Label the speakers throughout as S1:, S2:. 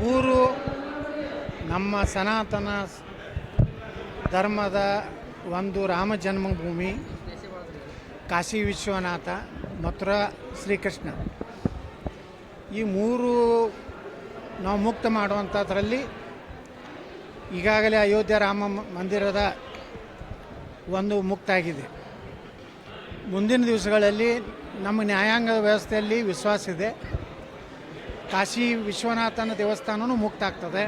S1: ಮೂರು ನಮ್ಮ ಸನಾತನ ಧರ್ಮದ ಒಂದು ರಾಮ ಜನ್ಮಭೂಮಿ, ಕಾಶಿ ವಿಶ್ವನಾಥ, ಮಥುರಾ, ಶ್ರೀಕೃಷ್ಣ. ಈ ಮೂರು ನಾವು ಮುಕ್ತ ಮಾಡುವಂಥದ್ರಲ್ಲಿ ಈಗಾಗಲೇ ಅಯೋಧ್ಯೆ ರಾಮ ಮಂದಿರದ ಒಂದು ಮುಕ್ತ ಆಗಿದೆ ಮುಂದಿನ ದಿವಸಗಳಲ್ಲಿ ನಮ್ಮ ನ್ಯಾಯಾಂಗ ವ್ಯವಸ್ಥೆಯಲ್ಲಿ ವಿಶ್ವಾಸ ಇದೆ. ಕಾಶಿ ವಿಶ್ವನಾಥನ ದೇವಸ್ಥಾನವೂ ಮುಕ್ತ ಆಗ್ತದೆ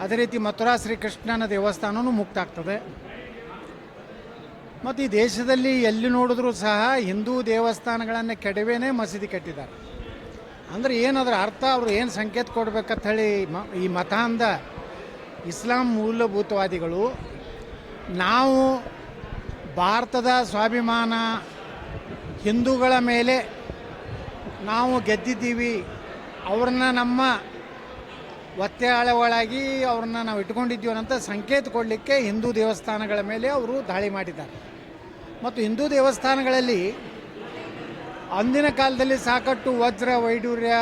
S1: ಅದೇ ರೀತಿ ಮಥುರಾ ಶ್ರೀಕೃಷ್ಣನ ದೇವಸ್ಥಾನವೂ ಮುಕ್ತ ಆಗ್ತದೆ ಮತ್ತು ಈ ದೇಶದಲ್ಲಿ ಎಲ್ಲಿ ನೋಡಿದ್ರೂ ಸಹ ಹಿಂದೂ ದೇವಸ್ಥಾನಗಳನ್ನು ಕೆಡವೇನೆ ಮಸೀದಿ ಕಟ್ಟಿದ್ದಾರೆ. ಅಂದರೆ ಏನದರ ಅರ್ಥ, ಅವರು ಏನು ಸಂಕೇತ ಕೊಡ್ಬೇಕಂತ ಹೇಳಿ ಮ, ಈ ಮತಾಂಧ ಇಸ್ಲಾಂ ಮೂಲಭೂತವಾದಿಗಳು ನಾವು ಭಾರತದ ಸ್ವಾಭಿಮಾನ ಹಿಂದೂಗಳ ಮೇಲೆ ನಾವು ಗೆದ್ದಿದ್ದೀವಿ. ಅವ್ರನ್ನ ನಮ್ಮ ಒತ್ತೆ ಒಳಗಿ ಅವ್ರನ್ನ ನಾವು ಇಟ್ಕೊಂಡಿದ್ದೀವಿ ಅಂತ ಸಂಕೇತ ಕೊಡಲಿಕ್ಕೆ ಹಿಂದೂ ದೇವಸ್ಥಾನಗಳ ಮೇಲೆ ಅವರು ದಾಳಿ ಮಾಡಿದ್ದಾರೆ. ಮತ್ತು ಹಿಂದೂ ದೇವಸ್ಥಾನಗಳಲ್ಲಿ ಅಂದಿನ ಕಾಲದಲ್ಲಿ ಸಾಕಷ್ಟು ವಜ್ರ ವೈಡೂರ್ಯ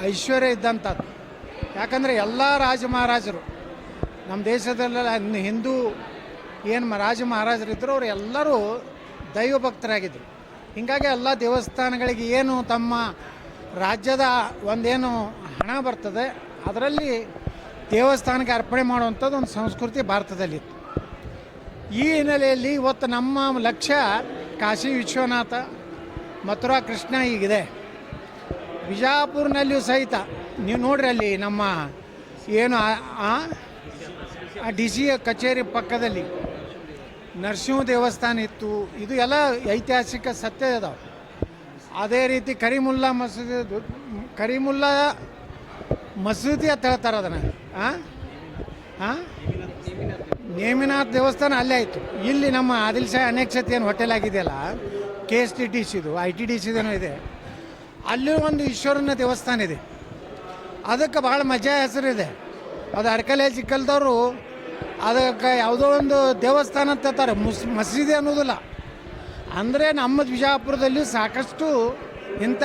S1: ಐಶ್ವರ್ಯ ಇದ್ದಂಥದ್ದು. ಯಾಕಂದರೆ ಎಲ್ಲ ರಾಜ ಮಹಾರಾಜರು, ನಮ್ಮ ದೇಶದಲ್ಲೆಲ್ಲ ಹಿಂದೂ, ಏನು ರಾಜ ಮಹಾರಾಜರಿದ್ದರು ಅವರು ಎಲ್ಲರೂ ದೈವ ಭಕ್ತರಾಗಿದ್ದರು ಹೀಗಾಗಿ ಎಲ್ಲ ದೇವಸ್ಥಾನಗಳಿಗೆ ಏನು ತಮ್ಮ ರಾಜ್ಯದ ಒಂದೇನು ಹಣ ಬರ್ತದೆ, ಅದರಲ್ಲಿ ದೇವಸ್ಥಾನಕ್ಕೆ ಅರ್ಪಣೆ ಮಾಡುವಂಥದ್ದು ಒಂದು ಸಂಸ್ಕೃತಿ ಭಾರತದಲ್ಲಿತ್ತು. ಈ ಹಿನ್ನೆಲೆಯಲ್ಲಿ ಇವತ್ತು ನಮ್ಮ ಲಕ್ಷ್ಯ ಕಾಶಿ ವಿಶ್ವನಾಥ, ಮಥುರಾ ಕೃಷ್ಣ ಈಗಿದೆ. ಬಿಜಾಪುರ್ನಲ್ಲಿಯೂ ಸಹಿತ, ನೀವು ನೋಡ್ರಿ ಅಲ್ಲಿ ನಮ್ಮ ಏನು ಡಿ ಸಿ ಕಚೇರಿ ಪಕ್ಕದಲ್ಲಿ ನರಸಿಂಹ ದೇವಸ್ಥಾನ ಇತ್ತು. ಇದು ಎಲ್ಲ ಐತಿಹಾಸಿಕ ಸತ್ಯ ಅದಾವ. ಅದೇ ರೀತಿ ಕರಿಮುಲ್ಲಾ ಮಸೀದಿ ಕರಿಮುಲ್ಲಾ ಮಸೀದಿ ಅಂತ ಹೇಳ್ತಾರೆ ಅದನ್ನು. ಹಾಂ ಹಾಂ ನೇಮಿನಾಥ್ ದೇವಸ್ಥಾನ ಅಲ್ಲೇ ಆಯಿತು. ಇಲ್ಲಿ ನಮ್ಮ ಆದಿಲ್ ಶಾಹಿ ಅನೇಕ್ಷತೆ ಏನು ಹೋಟೆಲ್ ಆಗಿದೆಯಲ್ಲ ಕೆ ಎಸ್ ಟಿ ಟಿ ಸಿದು ಐ ಟಿ ಡಿ ಸಿದೇನೋ ಇದೆ. ಅಲ್ಲಿ ಒಂದು ಈಶ್ವರನ ದೇವಸ್ಥಾನ ಇದೆ. ಅದಕ್ಕೆ ಭಾಳ ಮಜಾ ಹೆಸರಿದೆ. ಅದು ಅರ್ಕಲೆ ಚಿಕ್ಕಲ್ದವರು ಅದಕ್ಕೆ ಯಾವುದೋ ಒಂದು ದೇವಸ್ಥಾನ ಅಂತ ಹೇಳ್ತಾರೆ. ಮುಸ್, ಮಸೀದಿ ಅನ್ನೋದಿಲ್ಲ. ಅಂದರೆ ನಮ್ಮ ಬಿಜಾಪುರದಲ್ಲಿ ಸಾಕಷ್ಟು ಇಂಥ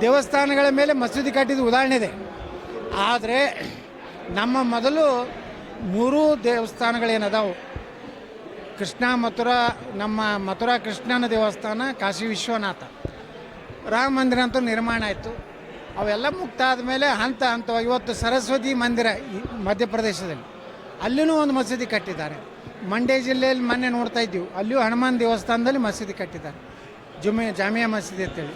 S1: ದೇವಸ್ಥಾನಗಳ ಮೇಲೆ ಮಸೀದಿ ಕಟ್ಟಿದ ಉದಾಹರಣೆ ಇದೆ. ಆದರೆ ನಮ್ಮ ಮೊದಲು ಮೂರೂ ದೇವಸ್ಥಾನಗಳೇನದಾವು? ಕೃಷ್ಣ, ಮಥುರಾ, ನಮ್ಮ ಮಥುರಾ ಕೃಷ್ಣನ ದೇವಸ್ಥಾನ, ಕಾಶಿ ವಿಶ್ವನಾಥ. ರಾಮ ಮಂದಿರ ಅಂತೂ ನಿರ್ಮಾಣ ಆಯಿತು. ಅವೆಲ್ಲ ಮುಕ್ತ ಆದಮೇಲೆ ಹಂತ ಹಂತವಾಗಿ ಇವತ್ತು ಸರಸ್ವತಿ ಮಂದಿರ ಮಧ್ಯಪ್ರದೇಶದಲ್ಲಿ. ಅಲ್ಲಿನೂ ಒಂದು ಮಸೀದಿ ಕಟ್ಟಿದ್ದಾರೆ. ಮಂಡ್ಯ ಜಿಲ್ಲೆಯಲ್ಲಿ ಮೊನ್ನೆ ನೋಡ್ತಾ ಇದ್ದೀವಿ. ಅಲ್ಲಿಯೂ ಹನುಮಾನ್ ದೇವಸ್ಥಾನದಲ್ಲಿ ಮಸೀದಿ ಕಟ್ಟಿದ್ದಾರೆ. ಜುಮೆ ಜಾಮಿಯಾ ಮಸೀದಿ ಅಂತೇಳಿ.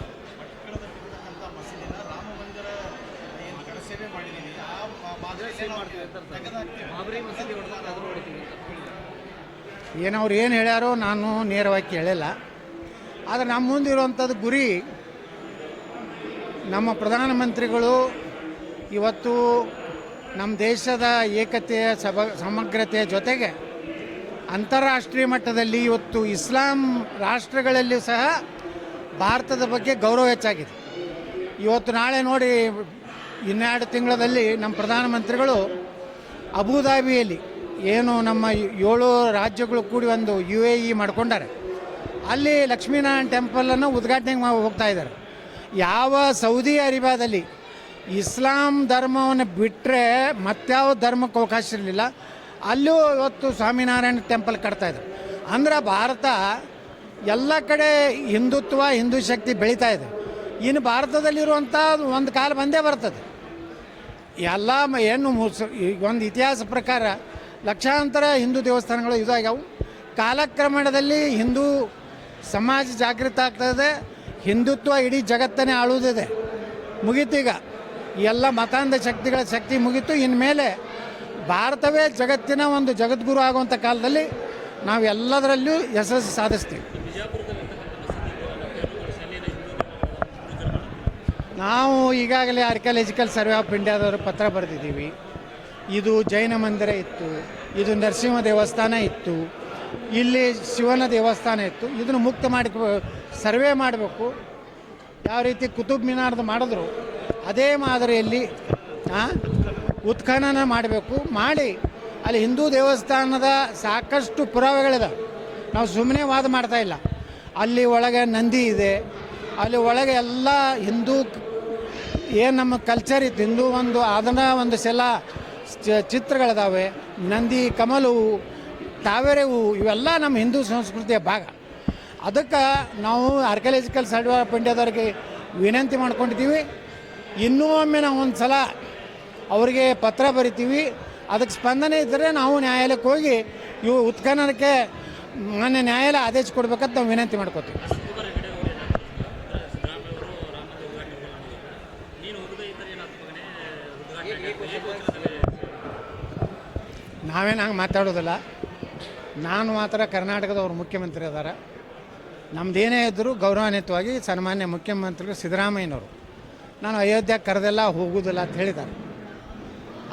S1: ಏನು ಅವ್ರು ಏನು ಹೇಳ್ಯಾರೋ ನಾನು ನೇರವಾಗಿ ಕೇಳಿಲ್ಲ. ಆದರೆ ನಮ್ಮ ಮುಂದಿರುವಂಥದ್ದು ಗುರಿ ನಮ್ಮ ಪ್ರಧಾನಮಂತ್ರಿಗಳು ಇವತ್ತು ನಮ್ಮ ದೇಶದ ಏಕತೆಯ ಸಬ, ಸಮಗ್ರತೆಯ ಜೊತೆಗೆ ಅಂತಾರಾಷ್ಟ್ರೀಯ ಮಟ್ಟದಲ್ಲಿ ಇವತ್ತು ಇಸ್ಲಾಂ ರಾಷ್ಟ್ರಗಳಲ್ಲಿ ಸಹ ಭಾರತದ ಬಗ್ಗೆ ಗೌರವ ಹೆಚ್ಚಾಗಿದೆ. ಇವತ್ತು ನಾಳೆ ನೋಡಿ ಇನ್ನೆರಡು ತಿಂಗಳಲ್ಲಿ ನಮ್ಮ ಪ್ರಧಾನಮಂತ್ರಿಗಳು ಅಬುದಾಬಿಯಲ್ಲಿ ಏನು ನಮ್ಮ ಏಳು ರಾಜ್ಯಗಳು ಕೂಡಿ ಒಂದು ಯು ಎ ಇ ಮಾಡ್ಕೊಂಡಾರೆ. ಅಲ್ಲಿ ಲಕ್ಷ್ಮೀನಾರಾಯಣ ಟೆಂಪಲನ್ನು ಉದ್ಘಾಟನೆ ಹೋಗ್ತಾ ಇದ್ದಾರೆ. ಯಾವ ಸೌದಿ ಅರೇಬಿಯಾದಲ್ಲಿ ಇಸ್ಲಾಂ ಧರ್ಮವನ್ನು ಬಿಟ್ಟರೆ ಮತ್ಯಾವ ಧರ್ಮಕ್ಕೆ ಅವಕಾಶ ಇರಲಿಲ್ಲ, ಅಲ್ಲೂ ಇವತ್ತು ಸ್ವಾಮಿನಾರಾಯಣ ಟೆಂಪಲ್ ಕಟ್ತಾ ಇದ್ದಾರೆ ಅಂದ್ರೆ ಭಾರತ ಎಲ್ಲ ಕಡೆ ಹಿಂದುತ್ವ, ಹಿಂದೂ ಶಕ್ತಿ ಬೆಳೀತಾ ಇದೆ. ಇನ್ನು ಭಾರತದಲ್ಲಿರುವಂಥ ಒಂದು ಕಾಲ ಬಂದೇ ಬರ್ತದೆ. ಎಲ್ಲ ಏನು ಮುಸ್ ಒಂದು ಇತಿಹಾಸ ಪ್ರಕಾರ ಲಕ್ಷಾಂತರ ಹಿಂದೂ ದೇವಸ್ಥಾನಗಳು ಇದಾಗ್ಯಾವು. ಕಾಲಕ್ರಮಣದಲ್ಲಿ ಹಿಂದೂ ಸಮಾಜ ಜಾಗೃತ ಆಗ್ತದೆ ಹಿಂದುತ್ವ ಇಡೀ ಜಗತ್ತನ್ನೇ ಆಳುವುದಿದೆ. ಮುಗೀತೀಗ. ಎಲ್ಲ ಮತಾಂಧ ಶಕ್ತಿಗಳ ಶಕ್ತಿ ಮುಗೀತು. ಇನ್ಮೇಲೆ ಭಾರತವೇ ಜಗತ್ತಿನ ಒಂದು ಜಗದ್ಗುರು ಆಗುವಂಥ ಕಾಲದಲ್ಲಿ ನಾವು ಎಲ್ಲದರಲ್ಲೂ ಯಶಸ್ಸು ಸಾಧಿಸ್ತೀವಿ. ನಾವು ಈಗಾಗಲೇ ಆರ್ಕಿಯಾಲಜಿಕಲ್ ಸರ್ವೆ ಆಫ್ ಇಂಡಿಯಾದವರು ಪತ್ರ ಬರೆದಿದ್ದೀವಿ. ಇದು ಜೈನ ಮಂದಿರ ಇತ್ತು. ಇದು ನರಸಿಂಹ ದೇವಸ್ಥಾನ ಇತ್ತು. ಇಲ್ಲಿ ಶಿವನ ದೇವಸ್ಥಾನ ಇತ್ತು. ಇದನ್ನು ಮುಕ್ತ ಮಾಡಿ ಸರ್ವೆ ಮಾಡಬೇಕು. ಯಾವ ರೀತಿ ಕುತುಬ್ ಮಿನಾರ್ದು ಮಾಡಿದ್ರು, ಅದೇ ಮಾದರಿಯಲ್ಲಿ ಉತ್ಖನನ ಮಾಡಬೇಕು. ಮಾಡಿ, ಅಲ್ಲಿ ಹಿಂದೂ ದೇವಸ್ಥಾನದ ಸಾಕಷ್ಟು ಪುರಾವೆಗಳಿದಾವೆ. ನಾವು ಸುಮ್ಮನೆ ವಾದ ಮಾಡ್ತಾ ಇಲ್ಲ. ಅಲ್ಲಿ ಒಳಗೆ ನಂದಿ ಇದೆ. ಅಲ್ಲಿ ಒಳಗೆ ಎಲ್ಲ ಹಿಂದೂ ಏನು ನಮ್ಮ ಕಲ್ಚರ್ ಇತ್ತು, ಹಿಂದೂ ಒಂದು ಅದನ್ನ ಒಂದು ಸಲ ಚಿತ್ರಗಳಿದಾವೆ. ನಂದಿ, ಕಮಲು, ತಾವೇರೆ ಹೂವು ಇವೆಲ್ಲ ನಮ್ಮ ಹಿಂದೂ ಸಂಸ್ಕೃತಿಯ ಭಾಗ. ಅದಕ್ಕೆ ನಾವು ಆರ್ಕಿಯಾಲಜಿಕಲ್ ಸರ್ವೆ ಪಂಡ್ಯದವ್ರಿಗೆ ವಿನಂತಿ ಮಾಡ್ಕೊಂಡಿದ್ದೀವಿ. ಇನ್ನೂ ಒಮ್ಮೆ ನಾವು ಒಂದು ಸಲ ಅವರಿಗೆ ಪತ್ರ ಬರಿತೀವಿ. ಅದಕ್ಕೆ ಸ್ಪಂದನೆ ಇದ್ದರೆ ನಾವು ನ್ಯಾಯಾಲಯಕ್ಕೆ ಹೋಗಿ ಇವು ಉತ್ಖನನಕ್ಕೆ ಮಾನ್ಯ ನ್ಯಾಯಾಲಯ ಆದೇಶ ಕೊಡ್ಬೇಕಂತ ನಾವು ವಿನಂತಿ ಮಾಡ್ಕೋತೀವಿ. ನಾವೇನು ಹಂಗೆ ಮಾತಾಡೋದಿಲ್ಲ. ನಾನು ಮಾತ್ರ ಕರ್ನಾಟಕದವ್ರು ಮುಖ್ಯಮಂತ್ರಿ ಅದಾರ. ನಮ್ದೇನೇ ಇದ್ದರೂ ಗೌರವಾನ್ವಿತವಾಗಿ ಸನ್ಮಾನ್ಯ ಮುಖ್ಯಮಂತ್ರಿಗಳು ಸಿದ್ದರಾಮಯ್ಯನವರು. ನಾನು ಅಯೋಧ್ಯೆ ಕರೆದೆಲ್ಲ ಹೋಗುವುದಿಲ್ಲ ಅಂತ ಹೇಳಿದ್ದಾರೆ.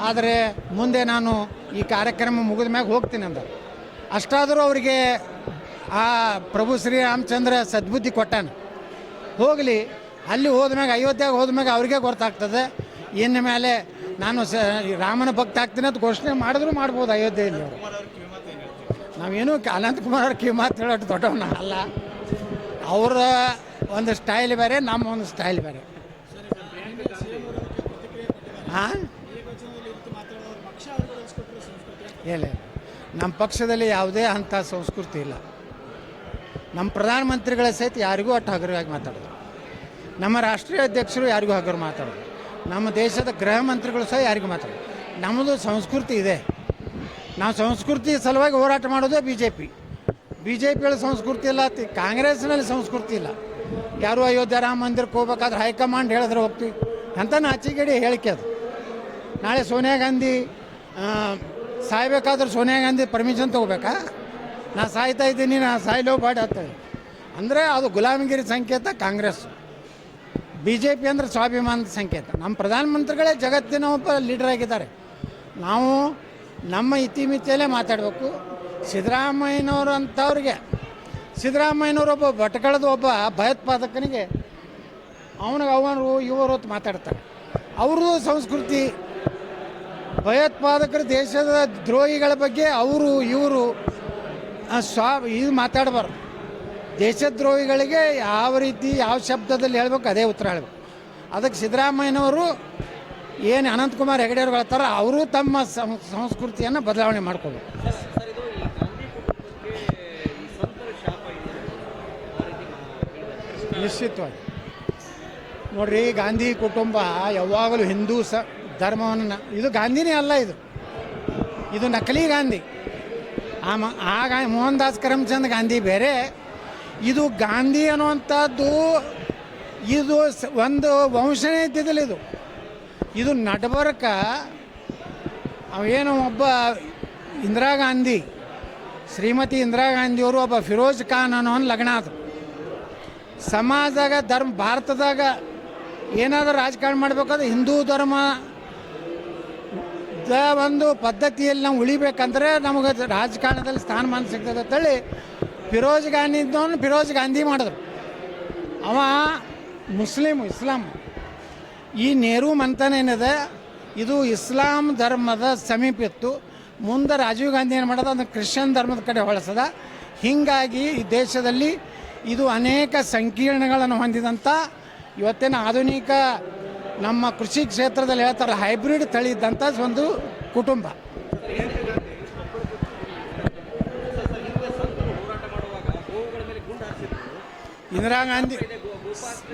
S1: ಆದರೆ ಮುಂದೆ ನಾನು ಈ ಕಾರ್ಯಕ್ರಮ ಮುಗಿದ ಮ್ಯಾಗ ಹೋಗ್ತೀನಿ ಅಂದ ಅಷ್ಟಾದರೂ ಅವರಿಗೆ ಆ ಪ್ರಭು ಶ್ರೀರಾಮಚಂದ್ರ ಸದ್ಬುದ್ಧಿ ಕೊಟ್ಟಾನೆ. ಹೋಗಲಿ, ಅಲ್ಲಿ ಹೋದ್ಮ್ಯಾಗ ಅಯೋಧ್ಯೆಗೆ ಹೋದ್ಮ್ಯಾಗ ಅವ್ರಿಗೆ ಗೊತ್ತಾಗ್ತದೆ. ಇನ್ನು ಮೇಲೆ ನಾನು ಸ, ರಾಮನ ಭಕ್ತ ಆಗ್ತೀನಿ ಅಂತ ಘೋಷಣೆ ಮಾಡಿದ್ರು ಮಾಡ್ಬೋದು ಅಯೋಧ್ಯೆಯಲ್ಲಿ ನಾವೇನು ಅನಂತಕುಮಾರ್ ಅವ್ರ ಕಿವಿ ಮಾತು ಹೇಳೋಟ್ಟು ದೊಡ್ಡವನ ಅಲ್ಲ ಅವರ ಒಂದು ಸ್ಟೈಲ್ ಬೇರೆ, ನಮ್ಮ ಒಂದು ಸ್ಟೈಲ್ ಬೇರೆ. ಹಾಂ ಇಲ್ಲ ನಮ್ಮ ಪಕ್ಷದಲ್ಲಿ ಯಾವುದೇ ಅಂಥ ಸಂಸ್ಕೃತಿ ಇಲ್ಲ. ನಮ್ಮ ಪ್ರಧಾನಮಂತ್ರಿಗಳ ಸಹಿತ ಯಾರಿಗೂ ಅಷ್ಟು ಹಗುರವಾಗಿ ಮಾತಾಡೋದು. ನಮ್ಮ ರಾಷ್ಟ್ರೀಯ ಅಧ್ಯಕ್ಷರು ಯಾರಿಗೂ ಹಗರು ಮಾತಾಡೋದು. ನಮ್ಮ ದೇಶದ ಗೃಹ ಮಂತ್ರಿಗಳು ಸಹ ಯಾರಿಗೂ ಮಾತಾಡೋದು. ನಮ್ಮದು ಸಂಸ್ಕೃತಿ ಇದೆ. ನಾವು ಸಂಸ್ಕೃತಿ ಸಲುವಾಗಿ ಹೋರಾಟ ಮಾಡೋದೇ B J P B J ಪಿಯಲ್ಲಿ ಸಂಸ್ಕೃತಿ ಇಲ್ಲ ಕಾಂಗ್ರೆಸ್ನಲ್ಲಿ ಸಂಸ್ಕೃತಿ ಇಲ್ಲ. ಯಾರು ಅಯೋಧ್ಯೆ ರಾಮ ಮಂದಿರಕ್ಕೆ ಹೋಗ್ಬೇಕಾದ್ರೆ ಹೈಕಮಾಂಡ್ ಹೇಳಿದ್ರೆ ಹೋಗ್ತೀವಿ. ಅಂತ ನಾಚಿಗೇಡಿ ಹೇಳಿಕೆ ಅದು. ನಾಳೆ ಸೋನಿಯಾ ಗಾಂಧಿ ಸಾಯ್ಬೇಕಾದ್ರೆ ಸೋನಿಯಾ ಗಾಂಧಿ ಪರ್ಮಿಷನ್ ತೊಗೋಬೇಕಾ? ನಾ ಸಾಯ್ತಾ ಇದ್ದೀನಿ, ನಾ ಸಾಯ್ಲೋ ಬಾಡಿ ಅಂತೇಳಿ ಅಂದರೆ ಅದು ಗುಲಾಮಗಿರಿ ಸಂಕೇತ ಕಾಂಗ್ರೆಸ್. ಬಿ ಜೆ ಪಿ ಅಂದರೆ ಸ್ವಾಭಿಮಾನದ ಸಂಕೇತ. ನಮ್ಮ ಪ್ರಧಾನಮಂತ್ರಿಗಳೇ ಜಗತ್ತಿನ ಒಬ್ಬ ಲೀಡರ್ ಆಗಿದ್ದಾರೆ. ನಾವು ನಮ್ಮ ಇತಿಮಿತಿಯಲ್ಲೇ ಮಾತಾಡಬೇಕು. ಸಿದ್ದರಾಮಯ್ಯನವರು ಅಂಥವ್ರಿಗೆ ಸಿದ್ದರಾಮಯ್ಯನವರು ಒಬ್ಬ ಭಟ್ಕಳದ ಒಬ್ಬ ಭಯೋತ್ಪಾದಕನಿಗೆ ಅವನಿಗೆ ಅವನು ಇವರು ಅಂತ ಮಾತಾಡ್ತಾರೆ. ಅವ್ರದ್ದು ಸಂಸ್ಕೃತಿ, ಭಯೋತ್ಪಾದಕರು ದೇಶದ ದ್ರೋಹಿಗಳ ಬಗ್ಗೆ ಅವರು, ಇವರು ಸ್ವಾ, ಇದು ಮಾತಾಡಬಾರ್ದು. ದೇಶದ್ರೋಹಿಗಳಿಗೆ ಯಾವ ರೀತಿ, ಯಾವ ಶಬ್ದದಲ್ಲಿ ಹೇಳ್ಬೇಕು ಅದೇ ಉತ್ತರ ಹೇಳಬೇಕು. ಅದಕ್ಕೆ ಸಿದ್ದರಾಮಯ್ಯನವರು ಏನು ಅನಂತಕುಮಾರ್ ಹೆಗಡೆಯವರು ಹೇಳ್ತಾರೋ, ಅವರು ತಮ್ಮ ಸಂಸ್ಕೃತಿಯನ್ನು ಬದಲಾವಣೆ ಮಾಡ್ಕೋಬೇಕು
S2: ಸರ್ ಇದು ಈ ಗಾಂಧಿ ಕುಟುಂಬಕ್ಕೆ ಈ ಸಂತರ ಶಾಪ ಇದೆಯಲ್ಲ ಆ ರೀತಿ ಮಾ-
S1: ನಿಶ್ಚಿತವಾಗಿ. ನೋಡ್ರಿ, ಗಾಂಧಿ ಕುಟುಂಬ ಯಾವಾಗಲೂ ಹಿಂದೂ ಸ, ಧರ್ಮವನ್ನು ಇದು ಗಾಂಧಿನೇ ಅಲ್ಲ ಇದು. ಇದು ನಕಲಿ ಗಾಂಧಿ. ಆ ಮ, ಆ ಗಾ ಮೋಹನ್ ದಾಸ್ ಕರಮ್ಚಂದ್ ಗಾಂಧಿ ಬೇರೆ. ಇದು ಗಾಂಧಿ ಅನ್ನುವಂಥದ್ದು, ಇದು ಒಂದು ವಂಶನೇ ಇದ್ದಿದ್ದಿಲ್ಲ ಇದು. ಇದು ನಡಬರ್ಕ ಅವೇನು ಒಬ್ಬ ಇಂದಿರಾ ಗಾಂಧಿ, ಶ್ರೀಮತಿ ಇಂದಿರಾ ಗಾಂಧಿಯವರು ಒಬ್ಬ ಫಿರೋಜ್ ಖಾನ್ ಅನ್ನೋ ಲಗ್ನ ಆದರು. ಸಮಾಜದಾಗ, ಧರ್ಮ, ಭಾರತದಾಗ ಏನಾದರೂ ರಾಜಕಾರಣ ಮಾಡಬೇಕಾದ್ರೆ ಹಿಂದೂ ಧರ್ಮ ದ ಒಂದು ಪದ್ಧತಿಯಲ್ಲಿ ನಾವು ಉಳಿಬೇಕಂದ್ರೆ ನಮಗೆ ರಾಜಕಾರಣದಲ್ಲಿ ಸ್ಥಾನಮಾನ ಸಿಗ್ತದೆ ಅಂತೇಳಿ ಫಿರೋಜ್ ಗಾಂಧಿ ಇದ್ದವನು ಫಿರೋಜ್ ಗಾಂಧಿ ಮಾಡಿದ್ರು. ಅವ ಮುಸ್ಲಿಮ್, ಇಸ್ಲಾಂ. ಈ ನೆಹರು ಏನಿದೆ, ಇದು ಇಸ್ಲಾಂ ಧರ್ಮದ ಸಮೀಪ ಇತ್ತು. ಮುಂದೆ ರಾಜೀವ್ ಗಾಂಧಿ ಏನು ಮಾಡೋದು, ಅದನ್ನು ಕ್ರಿಶ್ಚಿಯನ್ ಧರ್ಮದ ಕಡೆ ಹೊಳಸದ. ಹೀಗಾಗಿ ಈ ದೇಶದಲ್ಲಿ ಇದು ಅನೇಕ ಸಂಕೀರ್ಣಗಳನ್ನು ಹೊಂದಿದಂಥ ಇವತ್ತಿನ ಆಧುನಿಕ ನಮ್ಮ ಕೃಷಿ ಕ್ಷೇತ್ರದಲ್ಲಿ ಹೇಳ್ತಾರೆ ಹೈಬ್ರಿಡ್ ತಳಿ ಇದ್ದಂಥ ಒಂದು ಕುಟುಂಬ. ಇಂದಿರಾ ಗಾಂಧಿ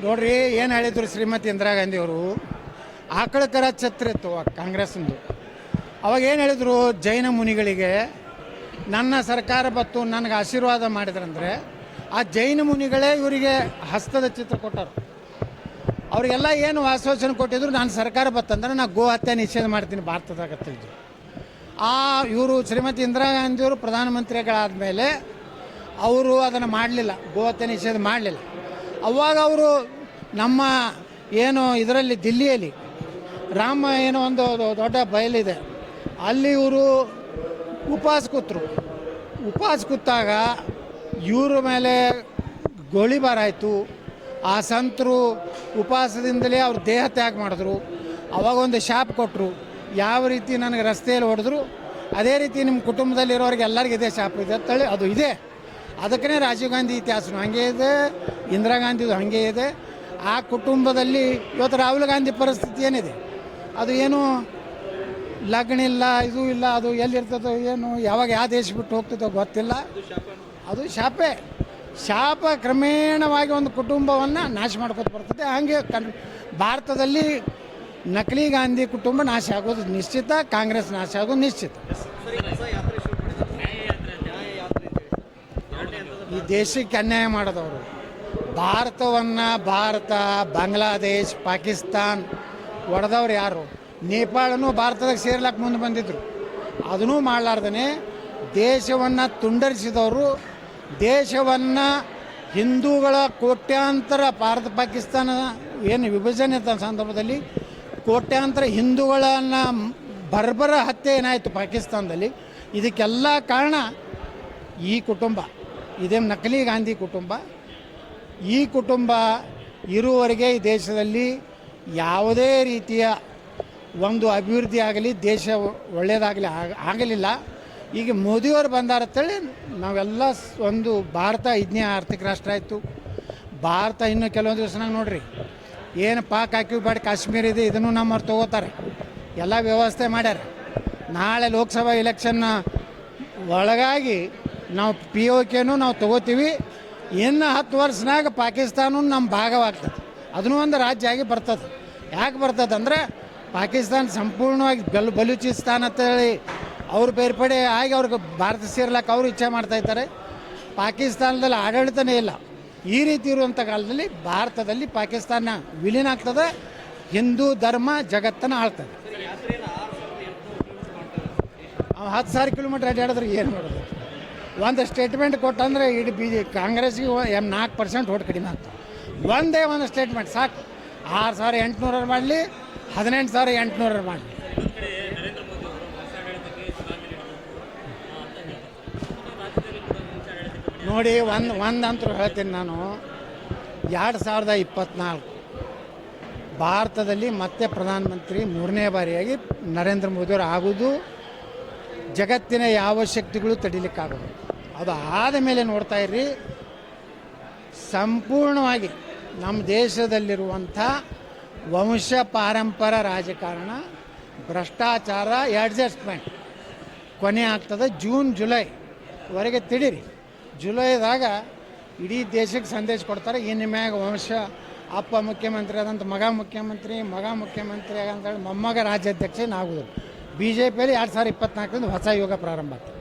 S1: ನೋಡ್ರಿ ಏನು ಹೇಳಿದ್ರು ಶ್ರೀಮತಿ ಇಂದಿರಾ ಗಾಂಧಿ ಅವರು? ಆಕಳ ಕರ ಛತ್ರ ಇತ್ತು ಅವಾಗ ಏನು ಹೇಳಿದರು ಜೈನ ಮುನಿಗಳಿಗೆ, ನನ್ನ ಸರ್ಕಾರ ಬತ್ತು ನನಗೆ ಆಶೀರ್ವಾದ ಮಾಡಿದ್ರಂದ್ರೆ ಆ ಜೈನ ಮುನಿಗಳೇ ಇವರಿಗೆ ಹಸ್ತದ ಚಿತ್ರ ಕೊಟ್ಟರು ಅವರಿಗೆಲ್ಲ ಏನು ಆಶ್ವಾಸನೆ ಕೊಟ್ಟಿದ್ರು ನಾನು ಸರ್ಕಾರ ಬತ್ತಂದ್ರೆ ನಾನು ಗೋ ಹತ್ಯೆ ನಿಷೇಧ ಮಾಡ್ತೀನಿ ಭಾರತದಾಗ ತಿಳಿದು. ಆ ಇವರು ಶ್ರೀಮತಿ ಇಂದಿರಾ ಗಾಂಧಿಯವರು ಪ್ರಧಾನಮಂತ್ರಿಗಳಾದ ಮೇಲೆ ಅವರು ಅದನ್ನು ಮಾಡಲಿಲ್ಲ, ಗೋ ಹತ್ಯೆ ನಿಷೇಧ ಮಾಡಲಿಲ್ಲ. ಅವಾಗ ಅವರು ನಮ್ಮ ಏನು ಇದರಲ್ಲಿ ದಿಲ್ಲಿಯಲ್ಲಿ ರಾಮ ಏನೋ ಒಂದು ದೊಡ್ಡ ಬಯಲಿದೆ. ಅಲ್ಲಿ ಇವರು ಉಪವಾಸ ಕೂತರು ಉಪವಾಸ ಕೂತಾಗ ಇವ್ರ ಮೇಲೆ ಗೋಳಿಬಾರ ಆಯಿತು. ಆ ಸಂತರು ಉಪವಾಸದಿಂದಲೇ ಅವ್ರ ದೇಹ ತ್ಯಾಗ ಮಾಡಿದ್ರು. ಅವಾಗ ಒಂದು ಶಾಪ್ ಕೊಟ್ಟರು ಯಾವ ರೀತಿ ನನಗೆ ರಸ್ತೆಯಲ್ಲಿ ಹೊಡೆದ್ರು, ಅದೇ ರೀತಿ ನಿಮ್ಮ ಕುಟುಂಬದಲ್ಲಿರೋರಿಗೆ ಎಲ್ಲರಿಗೂ ಇದೇ ಶಾಪ್ ಇದೆ ಅಂತೇಳಿ ಅದು ಇದೆ. ಅದಕ್ಕೇ ರಾಜೀವ್ ಗಾಂಧಿ ಇತಿಹಾಸ ಹಾಗೆ ಇದೆ, ಇಂದಿರಾ ಗಾಂಧಿದು ಹಾಗೆ ಇದೆ. ಆ ಕುಟುಂಬದಲ್ಲಿ ಇವತ್ತು ರಾಹುಲ್ ಗಾಂಧಿ ಪರಿಸ್ಥಿತಿ ಏನಿದೆ? ಅದು ಏನು ಲಗ್ನ ಇಲ್ಲ, ಇದು ಇಲ್ಲ, ಅದು ಎಲ್ಲಿರ್ತದೋ ಏನು, ಯಾವಾಗ ಯಾವ ದೇಶ ಬಿಟ್ಟು ಹೋಗ್ತದೋ ಗೊತ್ತಿಲ್ಲ. ಅದು ಶಾಪೆ. ಶಾಪ ಕ್ರಮೇಣವಾಗಿ ಒಂದು ಕುಟುಂಬವನ್ನು ನಾಶ ಮಾಡ್ಕೊತ ಬರ್ತದೆ. ಹಾಗೆ ಕನ್, ಭಾರತದಲ್ಲಿ ನಕಲಿ ಗಾಂಧಿ ಕುಟುಂಬ ನಾಶ ಆಗೋದು ನಿಶ್ಚಿತ, ಕಾಂಗ್ರೆಸ್ ನಾಶ ಆಗೋದು ನಿಶ್ಚಿತ. ಈ ದೇಶಕ್ಕೆ ಅನ್ಯಾಯ ಮಾಡೋದವರು. ಭಾರತವನ್ನು ಭಾರತ, ಬಾಂಗ್ಲಾದೇಶ್, ಪಾಕಿಸ್ತಾನ್ ಒಡೆದವ್ರು ಯಾರು? ನೇಪಾಳನು ಭಾರತದಾಗ ಸೇರ್ಲಾಕ ಮುಂದೆ ಬಂದಿದ್ರು. ಅದನ್ನೂ ಮಾಡಲಾರ್ದೇ ದೇಶವನ್ನು ತುಂಡರಿಸಿದವರು. ದೇಶವನ್ನು ಹಿಂದೂಗಳ ಕೋಟ್ಯಾಂತರ ಭಾರತ ಪಾಕಿಸ್ತಾನ ಏನು ವಿಭಜನೆ ಸಂದರ್ಭದಲ್ಲಿ ಕೋಟ್ಯಾಂತರ ಹಿಂದೂಗಳನ್ನು ಬರ್ಬರ ಹತ್ಯೆ ಏನಾಯಿತು ಪಾಕಿಸ್ತಾನದಲ್ಲಿ. ಇದಕ್ಕೆಲ್ಲ ಕಾರಣ ಈ ಕುಟುಂಬ. ಇದೇ ನಕಲಿ ಗಾಂಧಿ ಕುಟುಂಬ. ಈ ಕುಟುಂಬ ಇರುವವರೆಗೆ ಈ ದೇಶದಲ್ಲಿ ಯಾವುದೇ ರೀತಿಯ ಒಂದು ಅಭಿವೃದ್ಧಿ ಆಗಲಿ, ದೇಶ ಒಳ್ಳೆಯದಾಗಲಿ ಆಗ- ಆಗಲಿಲ್ಲ. ಈಗ ಮೋದಿಯವರು ಬಂದಾರಂತೇಳಿ ನಾವೆಲ್ಲ ಒಂದು ಭಾರತ ಇದನ್ನೇ ಆರ್ಥಿಕ ರಾಷ್ಟ್ರ ಆಯಿತು. ಭಾರತ ಇನ್ನು ಕೆಲವೊಂದು ದಿವಸನಾಗ ನೋಡ್ರಿ, ಏನು ಪಾಕ್ ಹಾಕಿ ಬೇಡ ಕಾಶ್ಮೀರ ಇದೆ, ಇದನ್ನು ನಮ್ಮವ್ರು ತಗೋತಾರೆ. ಎಲ್ಲ ವ್ಯವಸ್ಥೆ ಮಾಡ್ಯಾರ. ನಾಳೆ ಲೋಕಸಭಾ ಎಲೆಕ್ಷನ್ನ ಒಳಗಾಗಿ ನಾವು ಪಿ ಓ ಕೆನೂ ನಾವು ತಗೋತೀವಿ. ಇನ್ನು ಹತ್ತು ವರ್ಷನಾಗ ಪಾಕಿಸ್ತಾನ ನಮ್ಮ ಭಾಗವಾಗ್ತದೆ. ಅದನ್ನೂ ಒಂದು ರಾಜ್ಯ ಆಗಿ ಬರ್ತದೆ. ಯಾಕೆ ಬರ್ತದೆ ಅಂದರೆ ಪಾಕಿಸ್ತಾನ ಸಂಪೂರ್ಣವಾಗಿ ಬಲ್ ಬಲೂಚಿಸ್ತಾನ್ ಅಂತೇಳಿ ಅವ್ರು ಬೇರ್ಪಡೆ ಆಗಿ ಅವ್ರಿಗೆ ಭಾರತ ಸೇರ್ಲಕ್ಕೆ ಅವರು ಇಚ್ಛೆ ಮಾಡ್ತಾ ಇದ್ದಾರೆ. ಪಾಕಿಸ್ತಾನದಲ್ಲಿ ಆಡಳಿತನೇ ಇಲ್ಲ. ಈ ರೀತಿ ಇರುವಂಥ ಕಾಲದಲ್ಲಿ ಭಾರತದಲ್ಲಿ ಪಾಕಿಸ್ತಾನ ವಿಲೀನ ಆಗ್ತದೆ. ಹಿಂದೂ ಧರ್ಮ ಜಗತ್ತನ್ನು ಆಳ್ತದೆ. ಹತ್ತು ಸಾವಿರ ಕಿಲೋಮೀಟ್ರ್ ಅಡ್ಡಾಡಿದ್ರೆ ಏನು ಮಾಡೋದು? ಒಂದು ಸ್ಟೇಟ್ಮೆಂಟ್ ಕೊಟ್ಟಂದ್ರೆ ಇಡೀ ಬಿ ಜೆ ಕಾಂಗ್ರೆಸ್ಗೆ ಎಂ ನಾಲ್ಕು ಪರ್ಸೆಂಟ್ ಓಟ್ ಕಡಿಮೆ ಆಗ್ತದೆ. ಒಂದೇ ಒಂದು ಸ್ಟೇಟ್ಮೆಂಟ್ ಸಾಕು. ಆರು ಸಾವಿರ ಎಂಟುನೂರ ಮಾಡಲಿ, ಹದಿನೆಂಟು ಸಾವಿರ ಎಂಟುನೂರ ಮಾಡಲಿ. ನೋಡಿ, ಒಂದು ಒಂದು ಅಂತರೂ ಹೇಳ್ತೀನಿ ನಾನು. ಎರಡು ಸಾವಿರದ ಇಪ್ಪತ್ತ್ನಾಲ್ಕು ಭಾರತದಲ್ಲಿ ಮತ್ತೆ ಪ್ರಧಾನಮಂತ್ರಿ ಮೂರನೇ ಬಾರಿಯಾಗಿ ನರೇಂದ್ರ ಮೋದಿಯವರು ಆಗೋದು. ಜಗತ್ತಿನ ಯಾವ ಶಕ್ತಿಗಳು ತಡಿಲಿಕ್ಕಾಗೋದು ಅದು ಆದ ಮೇಲೆ ನೋಡ್ತಾ ಇರ್ರಿ. ಸಂಪೂರ್ಣವಾಗಿ ನಮ್ಮ ದೇಶದಲ್ಲಿರುವಂಥ ವಂಶ ಪಾರಂಪರ ರಾಜಕಾರಣ, ಭ್ರಷ್ಟಾಚಾರ ಅಡ್ಜಸ್ಟ್ಮೆಂಟ್ ಕೊನೆ ಆಗ್ತದೆ ಜೂನ್, ಜುಲೈ ವರೆಗೆ ತಿಳಿರಿ. ಜುಲೈದಾಗ ಇಡೀ ದೇಶಕ್ಕೆ ಸಂದೇಶ ಕೊಡ್ತಾರೆ, ಇನ್ನು ಮ್ಯಾಗ ವಂಶ, ಅಪ್ಪ ಮುಖ್ಯಮಂತ್ರಿ ಆದಂಥ ಮಗ ಮುಖ್ಯಮಂತ್ರಿ ಮಗ ಮುಖ್ಯಮಂತ್ರಿ ಆಗಂತೇಳಿ ಮೊಮ್ಮಗ ರಾಜ್ಯಾಧ್ಯಕ್ಷ ಆಗುವುದು ಬಿ ಜೆ ಪಿಯಲ್ಲಿ ಎರಡು ಸಾವಿರದ ಇಪ್ಪತ್ನಾಲ್ಕರಿಂದ ಹೊಸ ಯುಗ ಪ್ರಾರಂಭ ಆಗ್ತದೆ.